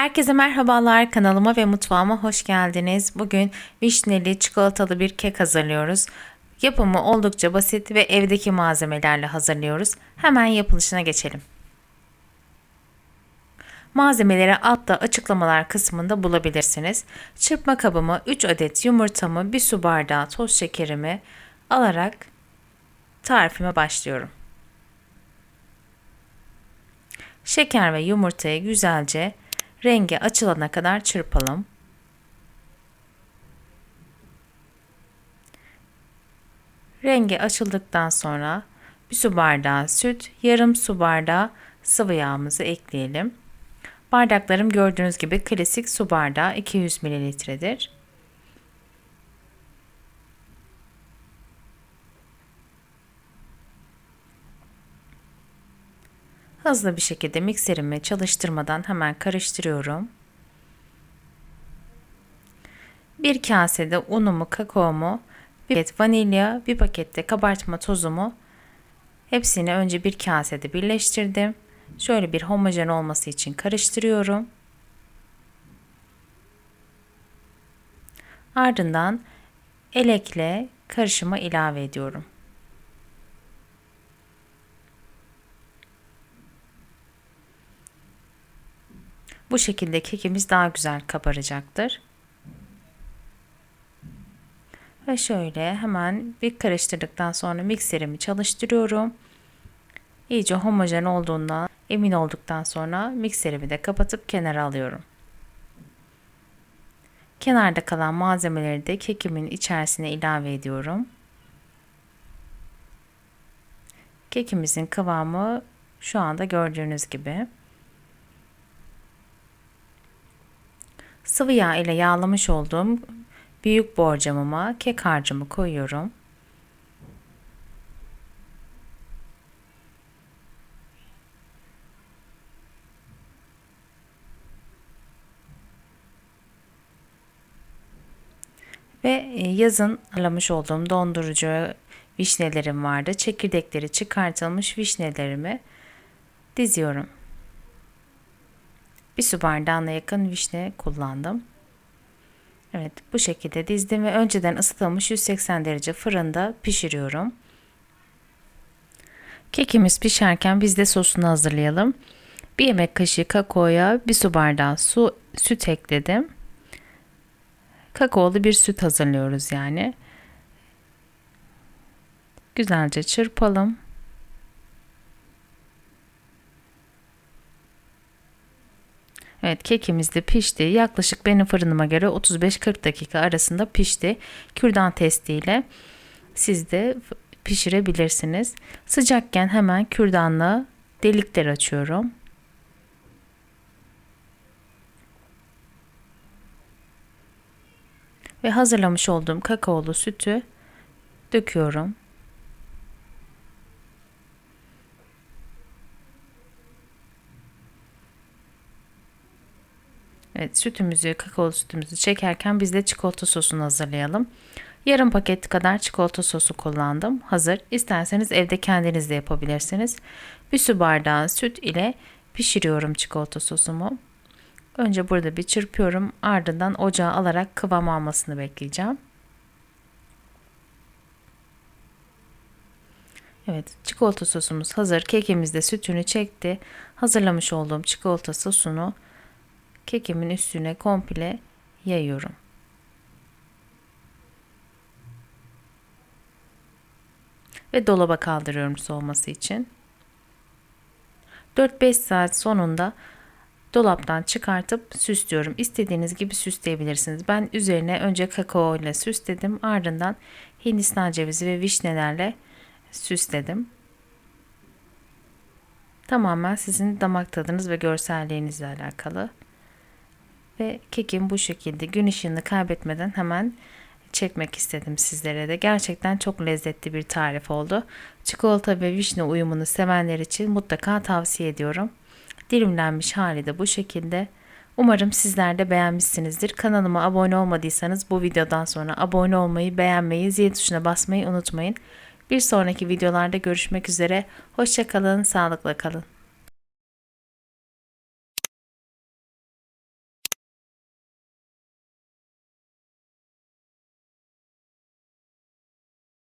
Herkese merhabalar kanalıma ve mutfağıma hoş geldiniz. Bugün vişneli çikolatalı bir kek hazırlıyoruz. Yapımı oldukça basit ve evdeki malzemelerle hazırlıyoruz. Hemen yapılışına geçelim. Malzemeleri altta açıklamalar kısmında bulabilirsiniz. Çırpma kabıma 3 adet yumurtamı, 1 su bardağı toz şekerimi alarak tarifime başlıyorum. Şeker ve yumurtayı güzelce rengi açılana kadar çırpalım. Rengi açıldıktan sonra bir su bardağı süt, yarım su bardağı sıvı yağımızı ekleyelim. Bardaklarım gördüğünüz gibi klasik su bardağı 200 mililitredir. Hızlı bir şekilde mikserimi çalıştırmadan hemen karıştırıyorum. Bir kasede unumu, kakaomu, bir paket vanilya, bir pakette kabartma tozumu hepsini önce bir kasede birleştirdim. Şöyle bir homojen olması için karıştırıyorum. Ardından elekle karışıma ilave ediyorum. Bu şekilde kekimiz daha güzel kabaracaktır. Ve şöyle hemen bir karıştırdıktan sonra mikserimi çalıştırıyorum. İyice homojen olduğundan emin olduktan sonra mikserimi de kapatıp kenara alıyorum. Kenarda kalan malzemeleri de kekimin içerisine ilave ediyorum. Kekimizin kıvamı şu anda gördüğünüz gibi. Sıvı yağ ile yağlamış olduğum büyük borcamıma kek harcımı koyuyorum. Ve e, yazın alamış olduğum dondurucu vişnelerim vardı. Çekirdekleri çıkartılmış vişnelerimi diziyorum. Bir su bardağına yakın vişne kullandım. Evet bu şekilde dizdim ve önceden ısıtılmış 180 derece fırında pişiriyorum. Kekimiz pişerken biz de sosunu hazırlayalım. Bir yemek kaşığı kakaoya bir su bardağı su, süt ekledim. Kakaolu bir süt hazırlıyoruz yani. Güzelce çırpalım. Evet kekimiz de pişti. Yaklaşık benim fırınıma göre 35-40 dakika arasında pişti. Kürdan testiyle siz de pişirebilirsiniz. Sıcakken hemen kürdanla delikler açıyorum. Ve hazırlamış olduğum kakaolu sütü döküyorum. Evet sütümüzü, kakao sütümüzü çekerken biz de çikolata sosunu hazırlayalım. Yarım paket kadar çikolata sosu kullandım. Hazır. İsterseniz evde kendiniz de yapabilirsiniz. Bir su bardağı süt ile pişiriyorum çikolata sosumu. Önce burada bir çırpıyorum. Ardından ocağa alarak kıvam almasını bekleyeceğim. Evet, çikolata sosumuz hazır. Kekimiz de sütünü çekti. Hazırlamış olduğum çikolata sosunu kekimin üstüne komple yayıyorum. Ve dolaba kaldırıyorum soğuması için. 4-5 saat sonunda dolaptan çıkartıp süslüyorum. İstediğiniz gibi süsleyebilirsiniz. Ben üzerine önce kakao ile süsledim. Ardından hindistan cevizi ve vişnelerle süsledim. Tamamen sizin damak tadınız ve görselliğinizle alakalı. Ve kekim bu şekilde gün ışığını kaybetmeden hemen çekmek istedim sizlere de. Gerçekten çok lezzetli bir tarif oldu. Çikolata ve vişne uyumunu sevenler için mutlaka tavsiye ediyorum. Dilimlenmiş hali de bu şekilde. Umarım sizler de beğenmişsinizdir. Kanalıma abone olmadıysanız bu videodan sonra abone olmayı, beğenmeyi, zil tuşuna basmayı unutmayın. Bir sonraki videolarda görüşmek üzere. Hoşçakalın, sağlıkla kalın.